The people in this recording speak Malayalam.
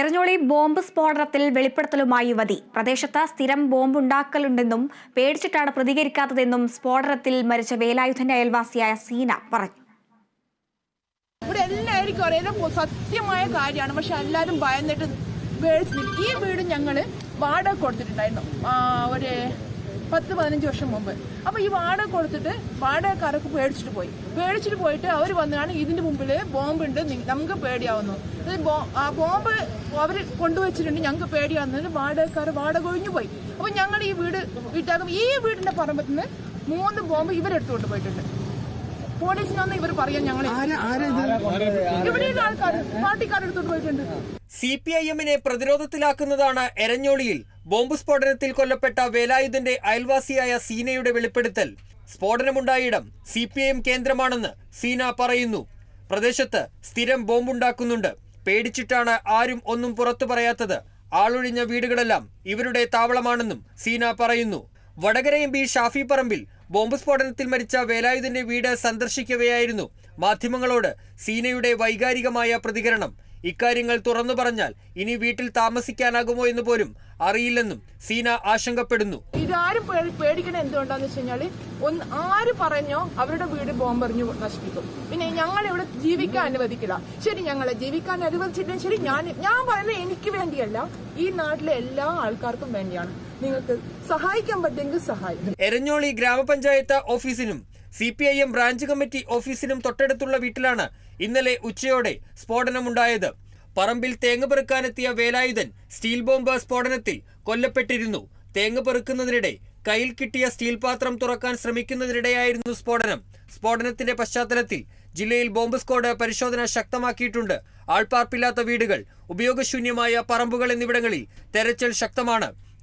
എറഞ്ഞോളി ബോംബ് സ്ഫോടനത്തിൽ വെളിപ്പെടുത്തലുമായി യുവതി. പ്രദേശത്ത് സ്ഥിരം ബോംബുണ്ടാക്കലുണ്ടെന്നും പേടിച്ചിട്ടാണ് പ്രതികരിക്കാത്തതെന്നും സ്ഫോടനത്തിൽ മരിച്ച വേലായുധന്റെ അയൽവാസിയായ സീന പറഞ്ഞു. ഇവിടെ എല്ലാവർക്കും അറിയാം. സത്യമായ കാര്യമാണ്. പക്ഷെ എല്ലാവരും ഭയന്നിട്ട് ഈ വീട് ഞങ്ങൾ വാടക കൊടുത്തിട്ടുണ്ടായിരുന്നു. ഒരു പത്ത് പതിനഞ്ച് വർഷം മുമ്പ്. അപ്പൊ ഈ വാടക കൊടുത്തിട്ട് വാടകക്കാരൊക്കെ പേടിച്ചിട്ട് പോയി. പേടിച്ചിട്ട് പോയിട്ട് അവർ വന്നാണ് ഇതിന്റെ മുമ്പിൽ ബോംബുണ്ട് നമുക്ക് പേടിയാവുന്നു. ആ ബോംബ് അവർ കൊണ്ടുവച്ചിട്ടുണ്ട് ഞങ്ങൾക്ക് പേടിയാവുന്നതിന് വാടകക്കാർ വാടക ഒഴിഞ്ഞു പോയി. അപ്പൊ ഞങ്ങൾ ഈ വീട് വീട്ടാകും ഈ വീടിന്റെ പറമ്പത്തിന് മൂന്ന് ബോംബ് ഇവരെടുത്തുകൊണ്ട് പോയിട്ടുണ്ട്. പോലീസിനൊന്നും ഇവർ പറയാൻ ഞങ്ങൾ ഇവിടെയുള്ള ആൾക്കാർ പാർട്ടിക്കാരെടുത്തോണ്ട് പോയിട്ടുണ്ട് സി പി ഐ എമ്മിനെ പ്രതിരോധത്തിലാക്കുന്നതാണ് എരഞ്ഞോളിയിൽ ബോംബ് സ്ഫോടനത്തിൽ കൊല്ലപ്പെട്ട വേലായുധന്റെ അയൽവാസിയായ സീനയുടെ വെളിപ്പെടുത്തൽ. സ്ഫോടനമുണ്ടായിടം സി പി ഐ എം കേന്ദ്രമാണെന്ന് സീന പറയുന്നു. പ്രദേശത്ത് സ്ഥിരം ബോംബുണ്ടാക്കുന്നുണ്ട്. പേടിച്ചിട്ടാണ് ആരും ഒന്നും പുറത്തു പറയാത്തത്. ആളൊഴിഞ്ഞ വീടുകളെല്ലാം ഇവരുടെ താവളമാണെന്നും സീന പറയുന്നു. Vadakara M P Shafi Parambil bomb സ്ഫോടനത്തിൽ മരിച്ച വേലായുധന്റെ വീട് സന്ദർശിക്കവെയായിരുന്നു. മാധ്യമങ്ങളോട് സീനയുടെ വൈകാരികമായ പ്രതികരണം. ഇക്കാര്യങ്ങൾ തുറന്നു പറഞ്ഞാൽ ഇനി വീട്ടിൽ താമസിക്കാനാകുമോ എന്ന് പോലും അറിയില്ലെന്നും സീന ആശങ്കപ്പെടുന്നു. ഇതാരും പേടി- പേടിക്കണ എന്തുകൊണ്ടാന്ന് വെച്ച് കഴിഞ്ഞാൽ ഒന്ന് ആര് പറഞ്ഞോ അവരുടെ വീട് ബോംബെറിഞ്ഞു നശിപ്പിക്കും. പിന്നെ ഞങ്ങൾ ഇവിടെ ജീവിക്കാൻ അനുവദിക്കില്ല. ശരി ഞങ്ങളെ ജീവിക്കാൻ അനുവദിച്ചിട്ടും ശരി ഞാൻ ഞാൻ പറയുന്നത് എനിക്ക് വേണ്ടിയല്ല. ഈ നാട്ടിലെ എല്ലാ ആൾക്കാർക്കും വേണ്ടിയാണ്. നിങ്ങൾക്ക് സഹായിക്കാൻ പറ്റുമെങ്കിൽ സഹായിക്കും. എരഞ്ഞോളി ഗ്രാമപഞ്ചായത്ത് ഓഫീസിനും C P I M branch committee ഓഫീസിനും തൊട്ടടുത്തുള്ള വീട്ടിലാണ് ഇന്നലെ ഉച്ചയോടെ സ്ഫോടനമുണ്ടായത്. പറമ്പിൽ തേങ്ങ പെറുക്കാനെത്തിയ വേലായുധൻ സ്റ്റീൽ ബോംബ് സ്ഫോടനത്തിൽ കൊല്ലപ്പെട്ടിരുന്നു. തേങ്ങ പെറുക്കുന്നതിനിടെ കയ്യിൽ കിട്ടിയ സ്റ്റീൽ പാത്രം തുറക്കാൻ ശ്രമിക്കുന്നതിനിടെയായിരുന്നു സ്ഫോടനം. സ്ഫോടനത്തിന്റെ പശ്ചാത്തലത്തിൽ ജില്ലയിൽ ബോംബ് സ്ക്വാഡ് പരിശോധന ശക്തമാക്കിയിട്ടുണ്ട്. ആൾപ്പാർപ്പില്ലാത്ത വീടുകൾ ഉപയോഗശൂന്യമായ പറമ്പുകൾ എന്നിവിടങ്ങളിൽ തെരച്ചിൽ ശക്തമാണ്.